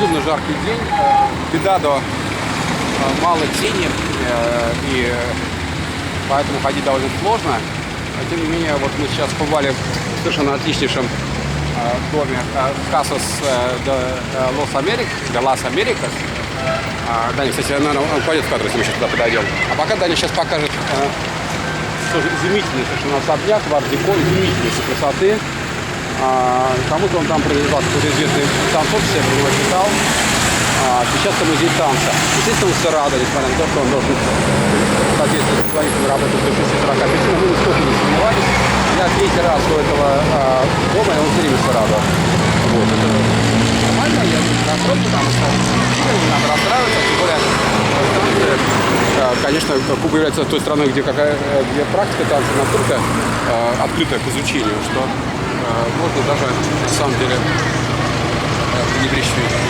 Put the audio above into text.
безумно жаркий день. Э, Беда до э, мало тени, э, и поэтому ходить довольно сложно. Но, тем не менее, вот мы сейчас побывали в совершенно отличнейшем доме э, Los Americas, de Las Americas. А, Даня, кстати, наверное, он пойдет в кадр, если мы сейчас туда подойдем. А пока Даня сейчас покажет изумительный совершенно особняк в Ардеко, изумительной красоты. А, Кому-то он там принадлежал какой-то известный танцор, все про него читал. А, сейчас это музей танца. Естественно, все рады, несмотря на то, что он должен соответствовать своим работам до 6.40. Причем мы нисколько не сомневались. Я третий раз у этого а, дома, и он все время все рада. Вот, это нормально, я расстроен, потому что надо расстраиваться, тем более Конечно, Куба является той страной, где, какая, где практика танца настолько а, открытая к изучению, что комфортно даже на самом деле э, не брещевик.